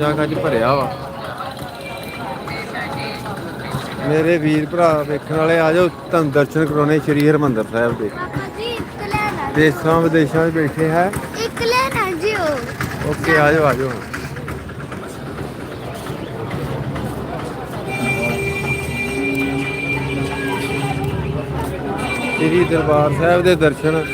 ਜਾ ਗੱਜ ਭਰਿਆ ਵਾ। ਮੇਰੇ ਵੀਰ ਭਰਾ ਵੇਖਣ ਵਾਲੇ ਆ ਜਾਓ ਤੁਹਾਨੂੰ ਦਰਸ਼ਨ ਕਰਾਉਣੇ ਸ਼੍ਰੀ ਹਰਮੰਦਰ ਸਾਹਿਬ ਦੇ। ਦੇਸ਼ਾਂ ਵਿਦੇਸ਼ਾਂ ਵਿੱਚ ਬੈਠੇ ਹੈ। ਇੱਕ ਲੈਣਾ ਜੀ ਓਕੇ ਆ ਜਾਓ ਆ ਜਾਓ। ਸ਼੍ਰੀ ਦਰਬਾਰ ਸਾਹਿਬ ਦੇ ਦਰਸ਼ਨ।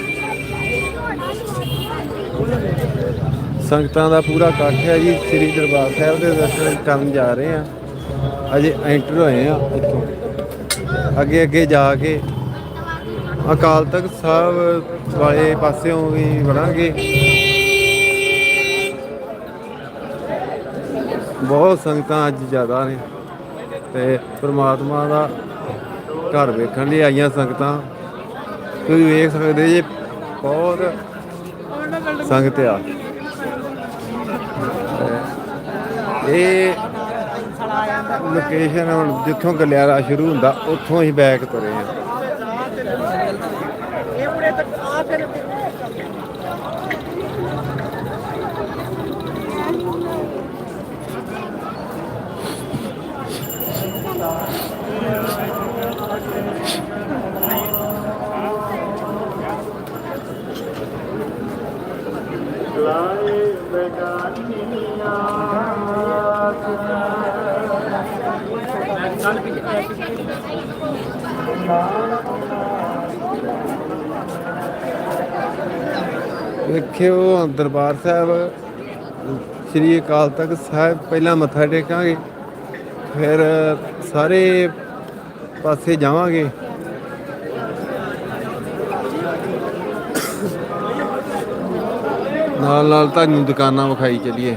ਸੰਗਤਾਂ ਦਾ ਪੂਰਾ ਇਕੱਠ ਹੈ ਜੀ, ਸ਼੍ਰੀ ਦਰਬਾਰ ਸਾਹਿਬ ਦੇ ਦਰਸ਼ਨ ਕਰਨ ਜਾ ਰਹੇ ਆ ਅਜੇ ਐਂਟਰ ਹੋਏ ਆ ਇੱਥੋਂ। ਅੱਗੇ ਅੱਗੇ ਜਾ ਕੇ ਅਕਾਲ ਤਖਤ ਸਾਹਿਬ ਵਾਲੇ ਪਾਸਿਓਂ ਵੀ ਵੜਾਂਗੇ। ਬਹੁਤ ਸੰਗਤਾਂ ਅੱਜ ਜ਼ਿਆਦਾ ਨੇ ਤੇ ਪ੍ਰਮਾਤਮਾ ਦਾ ਘਰ ਵੇਖਣ ਲਈ ਆਈਆਂ ਸੰਗਤਾਂ। ਤੁਸੀਂ ਵੇਖ ਸਕਦੇ ਜੇ, ਬਹੁਤ ਸੰਗਤ ਆ ਤੇ ਇਹ ਲੋਕੇਸ਼ਨ ਹੁਣ ਜਿੱਥੋਂ ਗਲਿਆਰਾ ਸ਼ੁਰੂ ਹੁੰਦਾ ਉੱਥੋਂ ਹੀ ਬੈਕ ਤੁਰੇ ਆ। ਵੇਖਿਓ ਦਰਬਾਰ ਸਾਹਿਬ, ਸ੍ਰੀ ਅਕਾਲ ਤਖਤ ਸਾਹਿਬ, ਪਹਿਲਾਂ ਮੱਥਾ ਟੇਕਾਂਗੇ, ਫਿਰ ਸਾਰੇ ਪਾਸੇ ਜਾਵਾਂਗੇ। ਨਾਲ ਨਾਲ ਤੁਹਾਨੂੰ ਦੁਕਾਨਾਂ ਵਿਖਾਈ ਚਲੀਏ।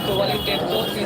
どうする?